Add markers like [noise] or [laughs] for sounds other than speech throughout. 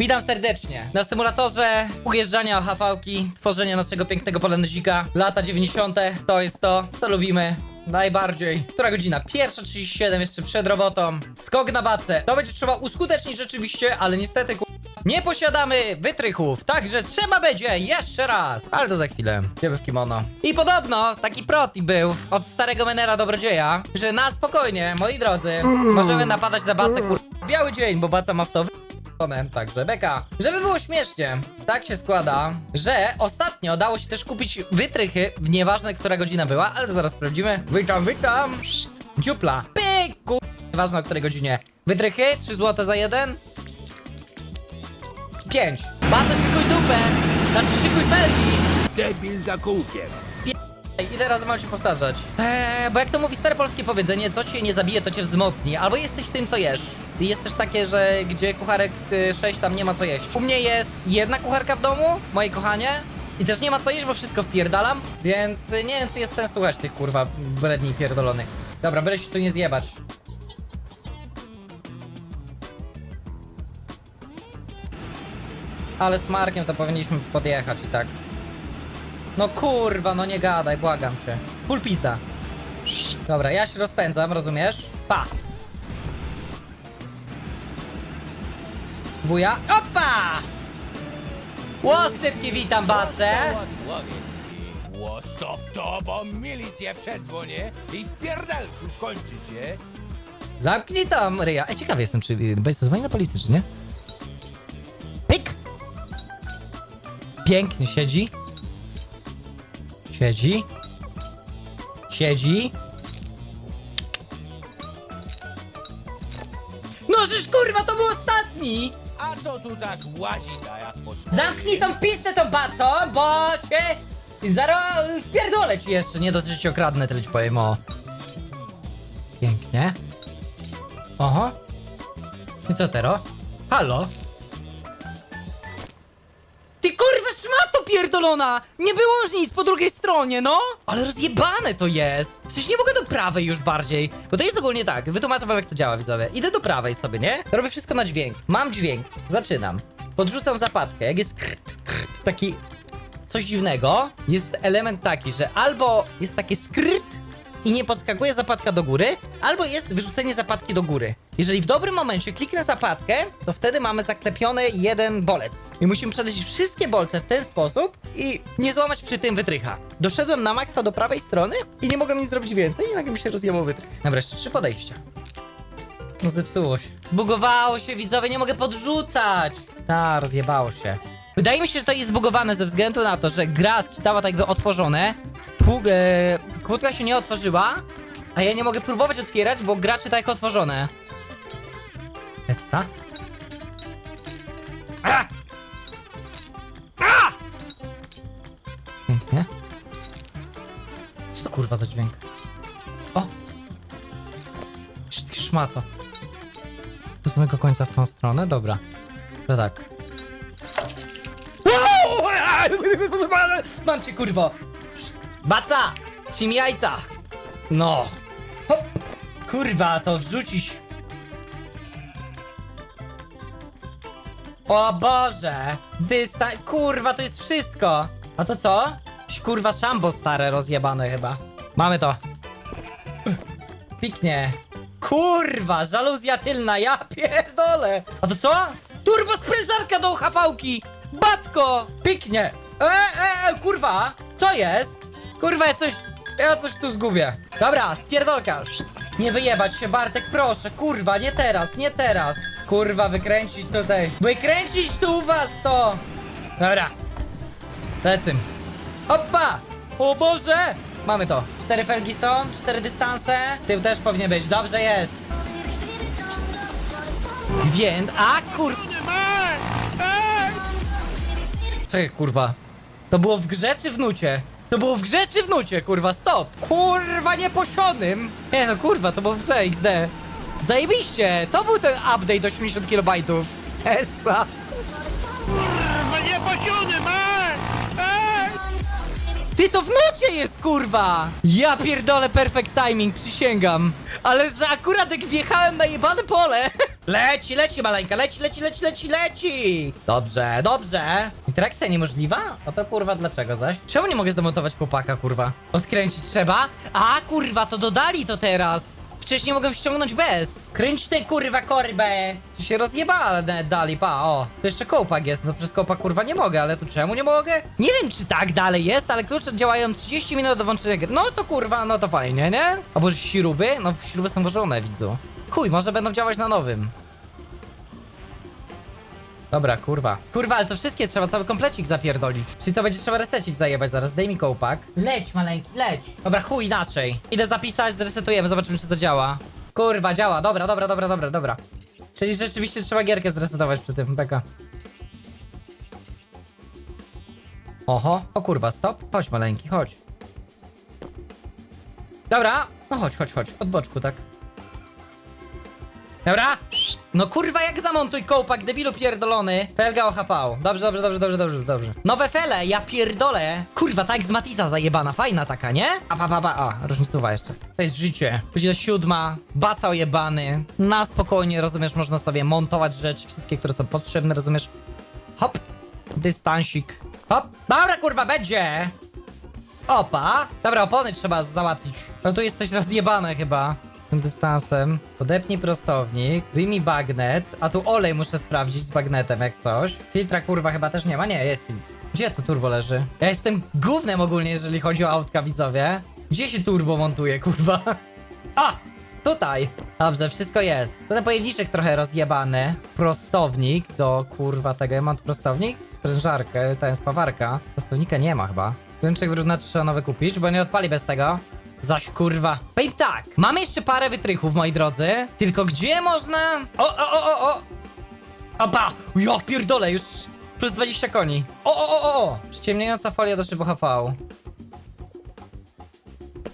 Witam serdecznie na symulatorze ujeżdżania o hafałki, tworzenia naszego pięknego polonezika. Lata 90. to jest to, co lubimy najbardziej. Która godzina? Pierwsza 37 jeszcze przed robotą. Skok na bacę. To będzie trzeba uskutecznić rzeczywiście, ale niestety ku... nie posiadamy wytrychów, także trzeba będzie jeszcze raz. Ale to za chwilę. Idziemy w kimono. I podobno taki proti był od starego menera dobrodzieja, że na spokojnie, moi drodzy, możemy napadać na bacę kur... Biały dzień, bo baca ma w to Tonem, Także beka. Żeby było śmiesznie, tak się składa, że ostatnio dało się też kupić wytrychy, nieważne która godzina była, ale zaraz sprawdzimy. Witam, witam. Szt. Dziupla. Pyku. Nieważne o której godzinie. Wytrychy, 3 zł za jeden. 5. Bardzo szykuj dupę. Znaczy szykuj felgi. Debil za kółkiem. Ile razy mam ci powtarzać? Eee, bo jak to mówi stare polskie powiedzenie, co cię nie zabije, to cię wzmocni. Albo jesteś tym, co jesz. Jest też takie, że gdzie kucharek 6 tam nie ma co jeść. U mnie jest jedna kucharka w domu, moje kochanie. I też nie ma co jeść, bo wszystko wpierdalam. Więc y, nie wiem, czy jest sens słuchać tych kurwa bredni pierdolonych. Dobra, byle się tu nie zjebać. Ale z Markiem to powinniśmy podjechać i tak. No kurwa, no nie gadaj, błagam cię. Full pizda. Dobra, ja się rozpędzam, rozumiesz? Pa! Wuja, opa! Łosypki, witam bacę! Stop to, bo milicję przedzwonię i w pierdalku skończycie. Zamknij tam, ryja. Ej, ciekawy jestem, czy Bejs zadzwoni na policję, czy nie? Pik! Pięknie siedzi. Siedzi. Siedzi. No żeż kurwa, to był ostatni! A co tu tak łazi ta jak po swoim? Zamknij tą pistę tą bacą, bo cię... Zaro... wpierdolę ci jeszcze, nie dosyć cię okradnę, tyle ci powiem, o. Pięknie. Oho. I co teraz? Halo? Pierdolona! Nie było już nic po drugiej stronie, no! Ale rozjebane to jest! Przecież nie mogę do prawej już bardziej. Bo to jest ogólnie tak, wytłumaczę wam jak to działa, widzowie. Idę do prawej sobie, nie? Robię wszystko na dźwięk. Mam dźwięk. Zaczynam. Podrzucam zapadkę. Jak jest krt, krt, taki coś dziwnego, jest element taki, że albo jest taki skryt i nie podskakuje zapadka do góry, albo jest wyrzucenie zapadki do góry. Jeżeli w dobrym momencie kliknę zapadkę, to wtedy mamy zaklepiony jeden bolec. I musimy przelecieć wszystkie bolce w ten sposób i nie złamać przy tym wytrycha. Doszedłem na maksa do prawej strony i nie mogę nic zrobić więcej i nagle mi się rozjebał wytrych. Dobra, jeszcze trzy podejścia. No zepsuło się. Zbugowało się, widzowie, nie mogę podrzucać. Ta, rozjebało się. Wydaje mi się, że to jest zbugowane ze względu na to, że gra czytała tak jakby otworzone. Pu- e, kłódka się nie otworzyła, a ja nie mogę próbować otwierać, bo gra czyta jak otworzone. Essa? Pięknie. Co to kurwa za dźwięk? O! Sz- Szmato. Do samego końca w tą stronę? Dobra. To tak. [laughs] Mam cię kurwo! Baca! Zsim jajca! No! Hop. Kurwa, to wrzucić! O Boże! Dysta... Kurwa, to jest wszystko! A to co? Kurwa, szambo stare rozjebane chyba. Mamy to. Piknie. Kurwa, żaluzja tylna, ja pierdolę. A to co? Turbo sprężarka do uchawałki. Batko, piknie. E, e, e, kurwa, co jest? Kurwa, coś, ja coś tu zgubię. Dobra, spierdolka. Nie wyjebać się, Bartek, proszę. Kurwa, nie teraz, nie teraz. Kurwa, wykręcić tutaj. Wykręcić tu u was to. Dobra. Lecym. Opa! O Boże! Mamy to. Cztery felgi są, cztery dystanse. Tył też powinien być. Dobrze jest. Więc, a kur... Czekaj, kurwa. To było w grze czy w nucie? To było w grze czy w nucie, kurwa, stop! Kurwa, nieposionym! Nie no, kurwa, to było w grze XD. Zajebiście! To był ten update 80 KB. Essa. Kurwa, nie posiony, masz! Ej! Ty to w nucie jest, kurwa! Ja pierdolę perfect timing, przysięgam. Ale za akurat jak wjechałem na jebane pole, [laughs] Leci, leci maleńka, leci, leci, leci, leci, leci! Dobrze, dobrze. Interakcja niemożliwa? O to kurwa dlaczego zaś? Czemu nie mogę zdemontować chłopaka, kurwa? Odkręcić trzeba? A kurwa, to dodali to teraz! Wcześniej mogłem ściągnąć bez. Kręć ty kurwa korbę. Tu się rozjebane dali, pa, o. Tu jeszcze kołpak jest, no przez kołpak kurwa nie mogę, ale tu czemu nie mogę? Nie wiem czy tak dalej jest, ale klucze działają 30 minut do włączenia gry. No to kurwa, no to fajnie, nie? A włożyć śruby? No śruby są włożone, widzu. Chuj, może będą działać na nowym. Dobra, kurwa. Kurwa, ale to wszystkie trzeba cały komplecik zapierdolić. Czyli co, będzie trzeba resecik zajebać zaraz. Zdejmij kołpak. Leć, maleńki, leć. Dobra, chuj, inaczej. Idę zapisać, zresetujemy, zobaczymy, czy to działa. Kurwa, działa. Dobra, dobra, dobra, dobra, dobra. Czyli rzeczywiście trzeba gierkę zresetować przy tym, beka. Oho, o kurwa, stop. Chodź, maleńki, chodź. Dobra, no chodź, chodź, chodź. Od boczku, tak. Dobra? No kurwa, jak zamontuj kołpak, debilu pierdolony. Felga OHV. Dobrze, dobrze, dobrze, dobrze, dobrze, dobrze. Nowe fele, ja pierdolę. Kurwa, tak z Matiza zajebana, fajna taka, nie? A pa, pa, pa, a, różnicowa jeszcze. To jest życie. Później do siódma, baca ojebany. Na spokojnie, rozumiesz, można sobie montować rzeczy, wszystkie, które są potrzebne, rozumiesz? Hop, dystansik. Hop, dobra kurwa, będzie. Opa! Dobra, opony trzeba załatwić. No tu jest coś rozjebane chyba. Tym dystansem. Podepnij prostownik, wyjmij bagnet, a tu olej muszę sprawdzić z bagnetem jak coś. Filtra kurwa chyba też nie ma, nie, jest filtr. Gdzie tu turbo leży? Ja jestem gównem ogólnie, jeżeli chodzi o autka widzowie. Gdzie się turbo montuje, kurwa? A! Tutaj! Dobrze, wszystko jest. Ten pojemniczek trochę rozjebany. Prostownik do kurwa tego. Ja mam prostownik, sprężarkę, ten spawarka. Prostownika nie ma chyba. Pojemniczek wyrównacz znaczy, trzeba nowy kupić, bo nie odpali bez tego. Zaś kurwa. Powiem tak, mamy jeszcze parę wytrychów, moi drodzy. Tylko gdzie można... O, o, o, o, o! Opa! Ja pierdolę, już plus 20 koni. O, o, o, o! Przyciemniająca folia do szybu HV.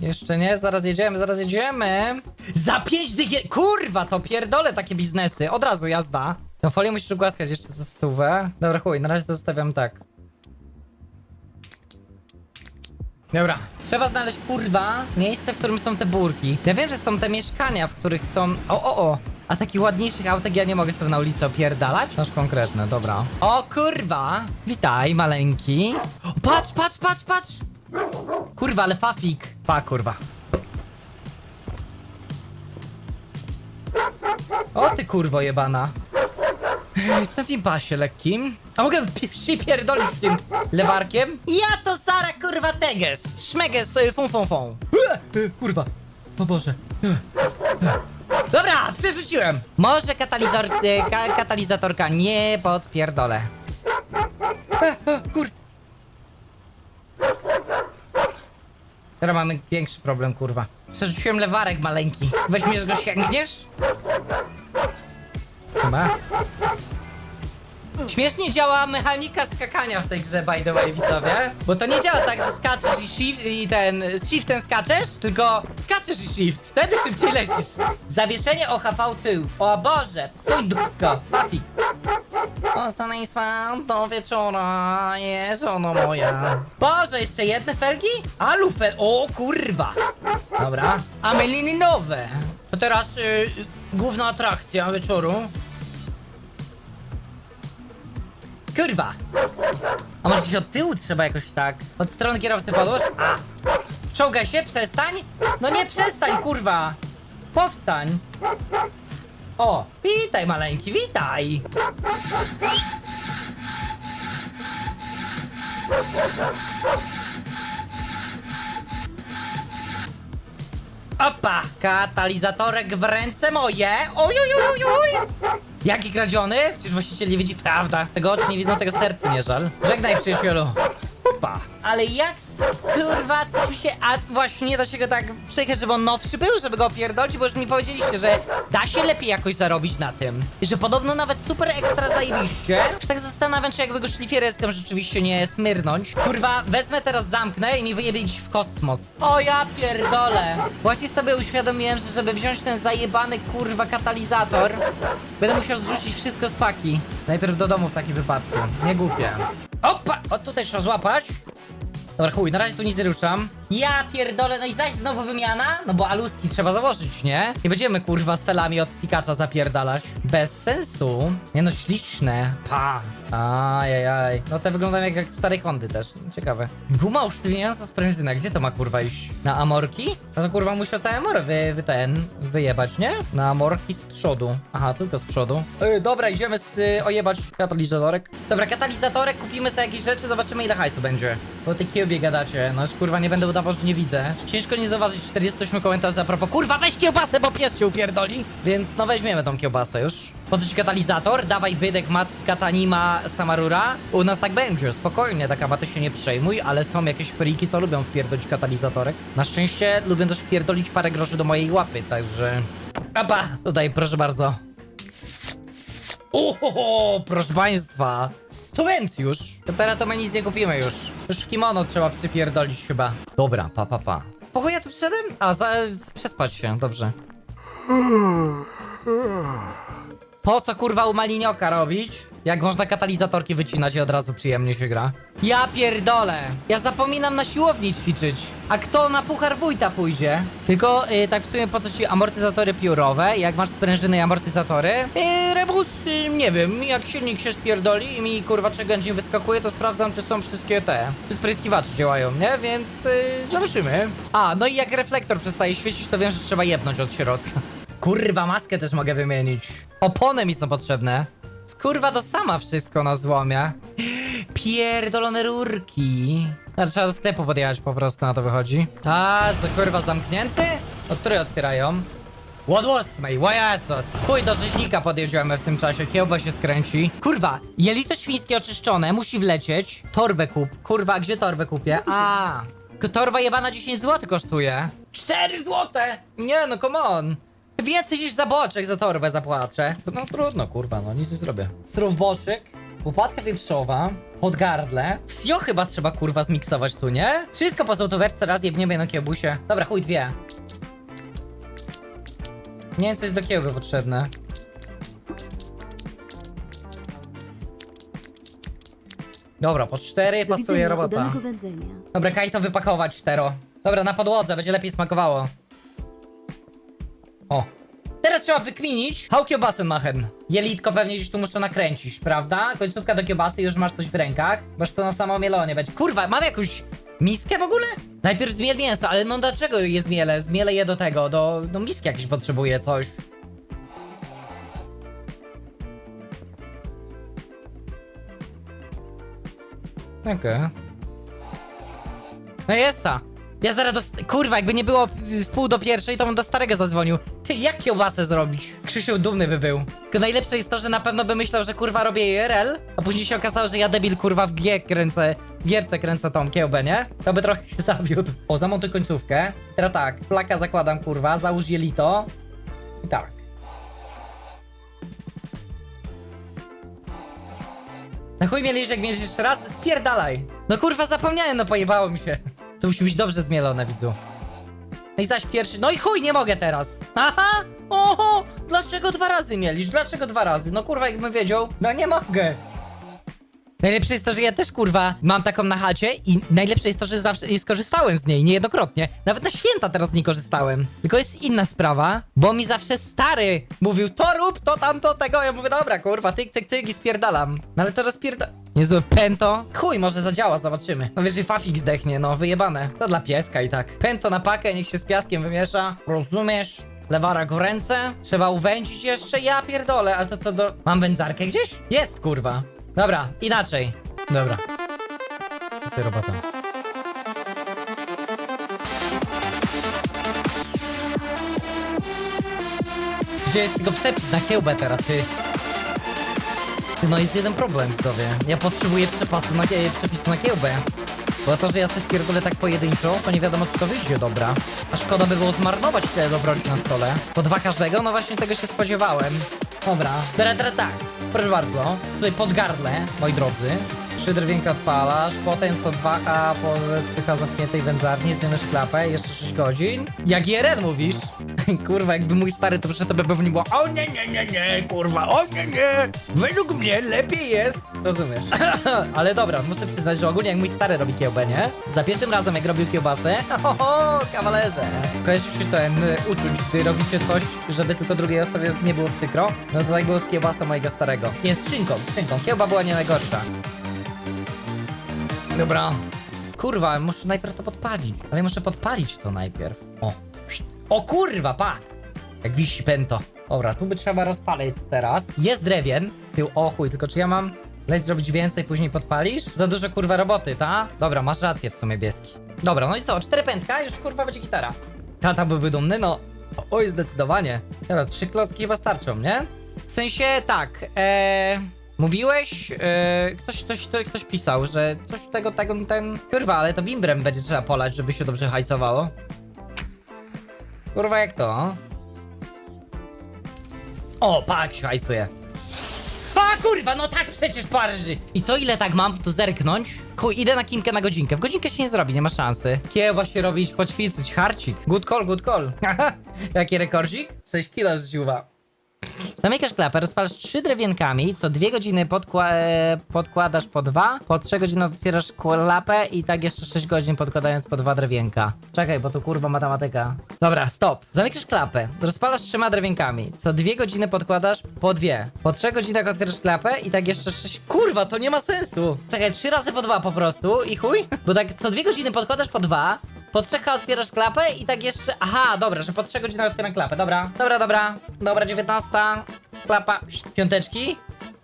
Jeszcze nie, zaraz jedziemy, zaraz jedziemy. Za 5 dych... Kurwa, to pierdolę takie biznesy. Od razu jazda. Tą folię musisz ugłaskać jeszcze za stówę. Dobra, chuj, na razie to zostawiam tak. Dobra. Trzeba znaleźć, kurwa, miejsce, w którym są te burki. Ja wiem, że są te mieszkania, w których są... O, o, o! A takich ładniejszych autek ja nie mogę sobie na ulicy opierdalać? Masz konkretne, dobra. O, kurwa! Witaj, maleńki. O, patrz, patrz, patrz, patrz! Kurwa, ale fafik. Pa, kurwa. O ty kurwo jebana. Jestem w impasie lekkim. A mogę pi- się pierdolić tym lewarkiem? Ja to Sara kurwa Teges. Szmeges y, fum fum fum. E, e, Kurwa. O Boże. E, e. Dobra, przerzuciłem. Może katalizor, e, ka, katalizatorka nie podpierdolę. E, e, Kur... Teraz mamy większy problem, kurwa. Przerzuciłem lewarek maleńki. Weźmiesz go, sięgniesz? Chyba. Śmiesznie działa mechanika skakania w tej grze, by the way, widzowie. Bo to nie działa tak, że skaczesz i shift i ten z shiftem skaczesz, tylko skaczesz i shift. Wtedy szybciej lecisz. Zawieszenie OHV tył. O Boże, psuj dupsko. Pafik. Ostatni spał do wieczora, je żono moja. Boże, jeszcze jedne felgi? Alu fel... O kurwa. Dobra. A meliny nowe. To teraz y, główna atrakcja wieczoru. Kurwa! A może gdzieś od tyłu trzeba jakoś tak? Od strony kierowcy podłóż? A! Czołgaj się, przestań! No nie przestań, kurwa! Powstań! O! Witaj, maleńki, witaj! Opa! Katalizatorek w ręce moje! Oj, oj, oj, oj, oj! Jaki kradziony? Przecież właściciel nie widzi prawda. Tego oczy nie widzą, tego sercu nie żal. Żegnaj, przyjacielu. Opa. Ale jak kurwa, co się... A właśnie nie da się go tak przejechać, żeby on nowszy był, żeby go opierdolić, bo już mi powiedzieliście, że da się lepiej jakoś zarobić na tym. I że podobno nawet super ekstra zajebiście. Już tak zastanawiam, czy jakby go szlifiereczką rzeczywiście nie smyrnąć. Kurwa, wezmę teraz, zamknę i mi gdzieś w kosmos. O ja pierdolę. Właśnie sobie uświadomiłem, że żeby wziąć ten zajebany kurwa katalizator, będę musiał zrzucić wszystko z paki. Najpierw do domu w takim wypadku. Nie głupie. Opa! O, tutaj trzeba złapać. Dobra, chuj, na razie tu nic nie ruszam. Ja pierdolę, no i zaś znowu wymiana? No bo aluski trzeba założyć, nie? Nie będziemy kurwa z felami od Pikacza zapierdalać. Bez sensu. Nie no, śliczne. Pa. Ajajaj. No te wyglądają jak, jak stare Hondy też. Ciekawe. Guma usztywniająca sprężyna. Gdzie to ma kurwa iść? Na Amorki? No to kurwa musiał całe Amory wy, wy ten, wyjebać, nie? Na Amorki z przodu. Aha, tylko z przodu. Yy, dobra, idziemy z, y, ojebać katalizatorek. Dobra, katalizatorek, kupimy sobie jakieś rzeczy, zobaczymy ile hajsu będzie. Bo tej kiełbie gadacie. No kurwa nie będę udawał, że nie widzę. Ciężko nie zauważyć 48 komentarzy a propos. Kurwa, weź kiełbasę, bo pies cię upierdoli. Więc no weźmiemy tą kiełbasę już. Po co ci katalizator? Dawaj wydech matki Katanima Samarura. U nas tak będzie, spokojnie, taka maty się nie przejmuj, ale są jakieś friki, co lubią wpierdolić katalizatorek. Na szczęście lubię też wpierdolić parę groszy do mojej łapy, także... Apa! Tutaj, proszę bardzo. Oho, proszę państwa. Stuwencjusz. Teraz to my nic nie kupimy już. Już w kimono trzeba przypierdolić chyba. Dobra, pa, pa, pa. Po chuj ja tu przyszedłem? A, za, przespać się, dobrze. Po co kurwa u malinioka robić? Jak można katalizatorki wycinać i od razu przyjemnie się gra? Ja pierdolę! Ja zapominam na siłowni ćwiczyć. A kto na puchar wójta pójdzie? Tylko y, tak w sumie po co ci amortyzatory piórowe? Jak masz sprężyny i amortyzatory? Yy, rebus, y, nie wiem, jak silnik się spierdoli i mi kurwa engine wyskakuje, to sprawdzam czy są wszystkie te, czy spryskiwacze działają, nie? Więc y, zobaczymy. A, no i jak reflektor przestaje świecić, to wiem, że trzeba jebnąć od środka. Kurwa, maskę też mogę wymienić. Opony mi są potrzebne. Kurwa, to sama wszystko na złomie. Pierdolone rurki. No, trzeba do sklepu podjechać po prostu, na to wychodzi. A, to kurwa zamknięty? Od której otwierają? What was me? Why Jesus? Chuj, do rzeźnika podjedziemy w tym czasie, kiełba się skręci. Kurwa, jelito świńskie oczyszczone, musi wlecieć. Torbę kup. Kurwa, gdzie torbę kupię? A, torba jebana 10 zł kosztuje. 4 zł! Nie no, come on. Więcej niż za boczek za torbę zapłaczę. No trudno, kurwa, no nic nie zrobię. Strów boczek, łopatka wieprzowa, podgardle. Wsio chyba trzeba, kurwa, zmiksować tu, nie? Wszystko po złotowerce raz jebniemy na kiełbusie. Dobra, chuj, dwie. Nie wiem, co jest do kiełby potrzebne. Dobra, po cztery Do pasuje widzenia, robota. udanego wędzenia. Dobra, kaj to wypakować, cztero. Dobra, na podłodze, będzie lepiej smakowało. Teraz trzeba wykminić, how kiełbasę machen. Jelitko pewnie gdzieś tu muszę nakręcić, prawda? Końcówka do kiełbasy, już masz coś w rękach. Masz to na samo mielonie będzie. Kurwa, mam jakąś miskę w ogóle? Najpierw zmiel mięso, ale no dlaczego je zmielę? Zmielę je do tego, do, do miski jakieś potrzebuję, coś. Okej. No jesa. Ja zaraz do... Kurwa, jakby nie było w pół do pierwszej, to bym do starego zadzwonił. Ty, jak kiełbasę zrobić? Krzysiu dumny by był. Tylko najlepsze jest to, że na pewno by myślał, że kurwa robię IRL, a później się okazało, że ja debil kurwa w G kręcę, w gierce kręcę tą kiełbę, nie? To by trochę się zawiódł. O, zamontuj końcówkę. Teraz tak, plaka zakładam kurwa, załóż jelito. I tak. Na chuj mieliś, jak mieliś jeszcze raz? Spierdalaj! No kurwa, zapomniałem, no pojebało mi się. To musi być dobrze zmielone, widzu. No i zaś pierwszy. No i chuj, nie mogę teraz. Aha! Oho! Dlaczego dwa razy mieliś? Dlaczego dwa razy? No kurwa, jakbym wiedział. No nie mogę. Najlepsze jest to, że ja też kurwa mam taką na chacie i najlepsze jest to, że zawsze skorzystałem z niej niejednokrotnie. Nawet na święta teraz nie korzystałem. Tylko jest inna sprawa, bo mi zawsze stary mówił to rób, to tamto, tego. Ja mówię, dobra, kurwa, tyk, tyk, tyk i spierdalam. No ale teraz spierda... Niezłe pęto. Chuj, może zadziała, zobaczymy. No wiesz, że Fafik zdechnie, no wyjebane. To dla pieska i tak. Pęto na pakę, niech się z piaskiem wymiesza. Rozumiesz? Lewarek w ręce. Trzeba uwędzić jeszcze. Ja pierdolę, ale to co do... Mam wędzarkę gdzieś? Jest, kurwa. Dobra, inaczej. Dobra. Jest robota. Gdzie jest tylko przepis na kiełbę teraz, ty? No jest jeden problem, widzowie. Ja potrzebuję przepasu na, przepisu na kiełbę. Bo to, że ja sobie pierdolę tak pojedynczo, to nie wiadomo, czy to wyjdzie dobra. A szkoda by było zmarnować tyle dobroci na stole. Po dwa każdego? No właśnie tego się spodziewałem. Dobra, teraz tak. Proszę bardzo. Tutaj pod gardle, moi drodzy. Trzy drwienka odpalasz, potem co 2H po 3H zamkniętej wędzarni, zdejmiesz klapę, jeszcze 6 godzin. Jak IRL mówisz? [laughs] Kurwa, jakby mój stary to przyszedł, to by pewnie było O nie, nie, nie, nie, kurwa, o nie, nie Według mnie lepiej jest Rozumiesz? [laughs] Ale dobra, muszę przyznać, że ogólnie jak mój stary robi kiełbę, nie? Za pierwszym razem jak robił kiełbasę [laughs] Oho, kawalerze Kojarzy się ten y, uczuć, gdy robicie coś, żeby tylko drugiej osobie nie było przykro? No to tak było z kiełbasą mojego starego Nie, z szynką, kiełba była nie najgorsza Dobra. Kurwa, muszę najpierw to podpalić. Ale muszę podpalić to najpierw. O. O kurwa, pa! Jak wisi pęto. Dobra, tu by trzeba rozpalić teraz. Jest drewien z tyłu. O chuj, tylko czy ja mam leć zrobić więcej, później podpalisz? Za dużo kurwa roboty, ta? Dobra, masz rację w sumie, Bieski. Dobra, no i co? Cztery pętka, już kurwa będzie gitara. Tata byłby dumny, no. Oj, zdecydowanie. Dobra, trzy klocki chyba starczą, nie? W sensie tak, eee... Mówiłeś, ktoś, ktoś, ktoś, ktoś pisał, że coś tego, tego, ten... Kurwa, ale to bimbrem będzie trzeba polać, żeby się dobrze hajcowało. Kurwa, jak to? O, się hajcuje. A kurwa, no tak przecież parży. I co, ile tak mam tu zerknąć? Chuj, idę na kimkę na godzinkę. W godzinkę się nie zrobi, nie ma szansy. Kiełba się robić, poćwiczyć, harcik. Good call, good call. [laughs] Jaki rekordzik? 6 kilo z. Zamykasz klapę, rozpalasz trzy drewienkami, co dwie godziny podkła e, podkładasz po dwa, po trzy godziny otwierasz klapę i tak jeszcze 6 godzin podkładając po dwa drewienka. Czekaj, bo to kurwa matematyka. Dobra, stop. Zamykasz klapę, rozpalasz trzema drewienkami, co dwie godziny podkładasz po dwie. Po trzech godzinach otwierasz klapę i tak jeszcze sześć... Kurwa, to nie ma sensu. Czekaj, trzy razy po dwa po prostu i chuj? Bo tak co dwie godziny podkładasz po dwa, po trzech otwierasz klapę i tak jeszcze. Aha, dobra, że po trzech godzinach otwieram klapę. Dobra, dobra, dobra. Dobra, 19. Klapa. Piąteczki.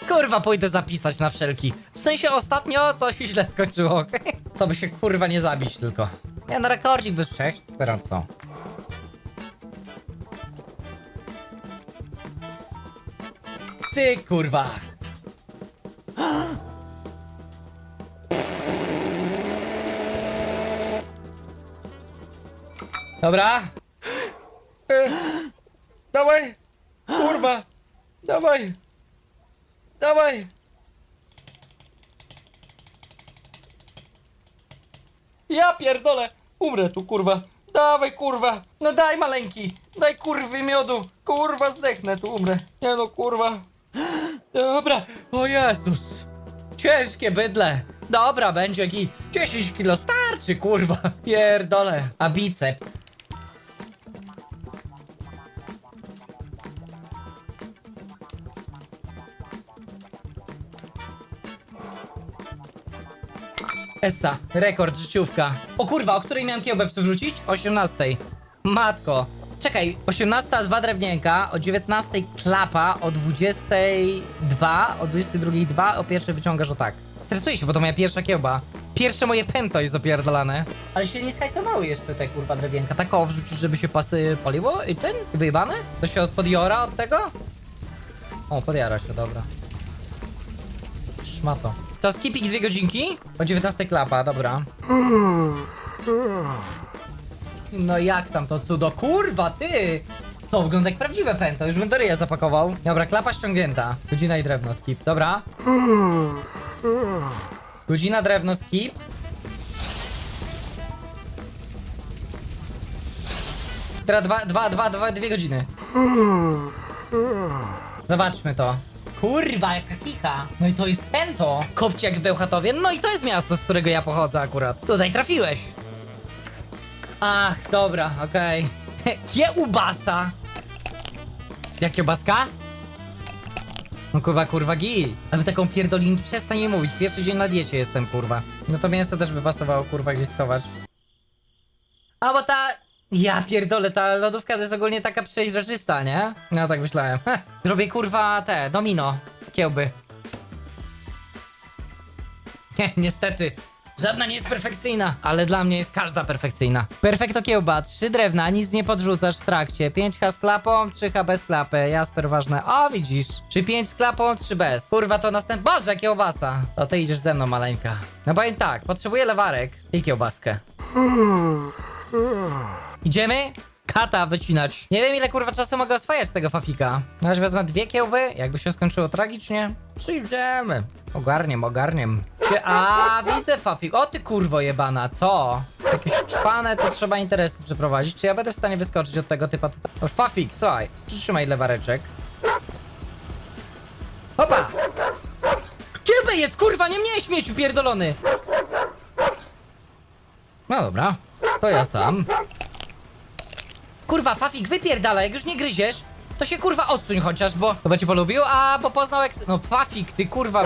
Kurwa, pójdę zapisać na wszelki. W sensie ostatnio to się źle skończyło. [laughs] Co by się kurwa nie zabić tylko. Nie, na rekordzik by przejść. Teraz co? Ty kurwa. [gasps] Dobra. E, Dawaj. Kurwa. Dawaj. Dawaj. Ja pierdolę. Umrę tu, kurwa. Dawaj, kurwa. No daj, maleńki. Daj, kurwy miodu. Kurwa, zdechnę tu, umrę. Nie no, kurwa. Dobra. O Jezus. Ciężkie bydle. Dobra, będzie git. 10 kilo starczy, kurwa. Pierdolę. A biceps. Essa, rekord, życiówka. O kurwa, o której miałem kiełbę przywrócić? 18. Matko. Czekaj, 18 dwa drewnienka, o 19 klapa, o 22, o 22 2, o pierwszej wyciągasz o tak. Stresuję się, bo to moja pierwsza kiełba. Pierwsze moje pęto jest opierdolane. Ale się nie skajsowały jeszcze te kurwa drewienka. Tak o, wrzucić, żeby się pasy paliło i ten, wyjebane? To się od podjora od tego? O, podjara się, dobra. Szmato. Co, skipik dwie godzinki? O 19 klapa, dobra. No jak tam to cudo? Kurwa, ty! To wygląda jak prawdziwe pęto, już bym do ryja zapakował. Dobra, klapa ściągnięta. Godzina i drewno, skip, dobra. Godzina, drewno, skip. Teraz dwa, dwa, dwa, dwa, dwie godziny. Zobaczmy to. Kurwa, jaka kicha. No i to jest Pento. Kopciak w Bełchatowie. No i to jest miasto, z którego ja pochodzę akurat. Tutaj trafiłeś. Ach, dobra, okej. Okay. [laughs] Kiełbasa. Jak kiełbaska? No kurwa, kurwa, gi. Ale taką pierdolin przestań nie mówić. Pierwszy dzień na diecie jestem, kurwa. No to mięso też by pasowało, kurwa, gdzieś schować. A bo ta... Ja pierdolę, ta lodówka to jest ogólnie taka przeźroczysta, nie? No tak myślałem. Heh. Robię kurwa te, domino z kiełby. Nie, niestety. Żadna nie jest perfekcyjna, ale dla mnie jest każda perfekcyjna. Perfekto kiełba, trzy drewna, nic nie podrzucasz w trakcie. 5H z klapą, 3H bez klapy. Jasper ważne. O, widzisz. Czy 5 z klapą, 3 bez. Kurwa, to następny. Boże, kiełbasa. To ty idziesz ze mną, maleńka. No powiem tak, potrzebuję lewarek i kiełbaskę. Idziemy? Kata wycinać. Nie wiem ile kurwa czasu mogę oswajać tego fafika. Razie wezmę dwie kiełby, jakby się skończyło tragicznie. Przyjdziemy. Ogarniem, ogarniem. Się, a widzę fafik. O ty kurwo jebana, co? jakieś czwane, to trzeba interesy przeprowadzić. Czy ja będę w stanie wyskoczyć od tego typa tutaj? O, Fafik, słuchaj, przytrzymaj lewareczek. Hopa! Kiedy jest, kurwa, nie mnie śmieciu pierdolony! No dobra, to ja sam. Kurwa, Fafik, wypierdala, jak już nie gryziesz, to się kurwa odsuń chociaż, bo... Chyba cię polubił? A, bo poznał eks... No Fafik, ty kurwa...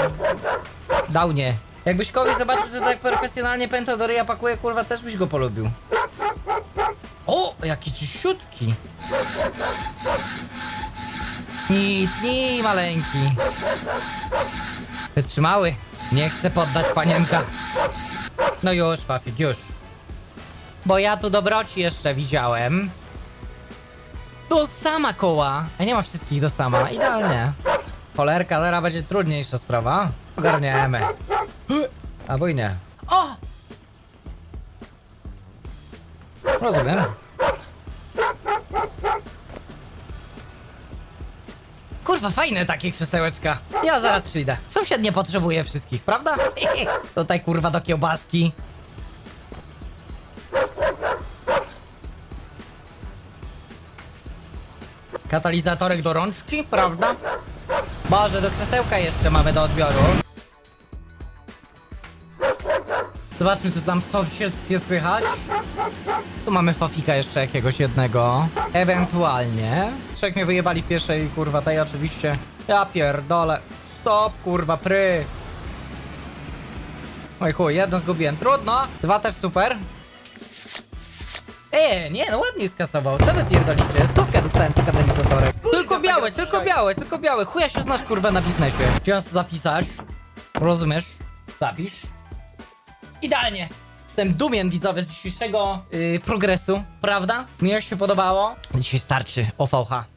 Dał nie. Jakbyś kogoś zobaczył, że tak profesjonalnie pęta do ryja pakuje, kurwa, też byś go polubił. O, jaki czyściutki. Nic, nic, maleńki. Wytrzymały. Nie chcę poddać panienka. No już, Fafik, już. Bo ja tu dobroci jeszcze widziałem. Do sama koła. A nie ma wszystkich do sama. Idealnie. Cholerka, teraz będzie trudniejsza sprawa. Ogarniemy. Albo i nie. O! Rozumiem. Kurwa, fajne takie krzesełeczka. Ja zaraz przyjdę. Sąsiad nie potrzebuje wszystkich, prawda? [laughs] Tutaj kurwa do kiełbaski. Katalizatorek do rączki, prawda? Boże, do krzesełka jeszcze mamy do odbioru. Zobaczmy, co tam w sąsiedztwie słychać. Tu mamy Fafika jeszcze jakiegoś jednego. Ewentualnie. Trzech mnie wyjebali w pierwszej, kurwa, tej oczywiście. Ja pierdolę. Stop, kurwa, pry. Oj chuj, jedno zgubiłem. Trudno. Dwa też super. E, nie, no ładnie skasował. Co wy pierdolicie? Stówkę dostałem z katalizatorek. Tylko białe, tylko białe, tylko białe. Chuja się znasz, kurwa, na biznesie. Chciałem zapisać. Rozumiesz? Zapisz. Idealnie. Jestem dumien widzowie z dzisiejszego yy, progresu, prawda? Mi się podobało. Dzisiaj starczy OVH.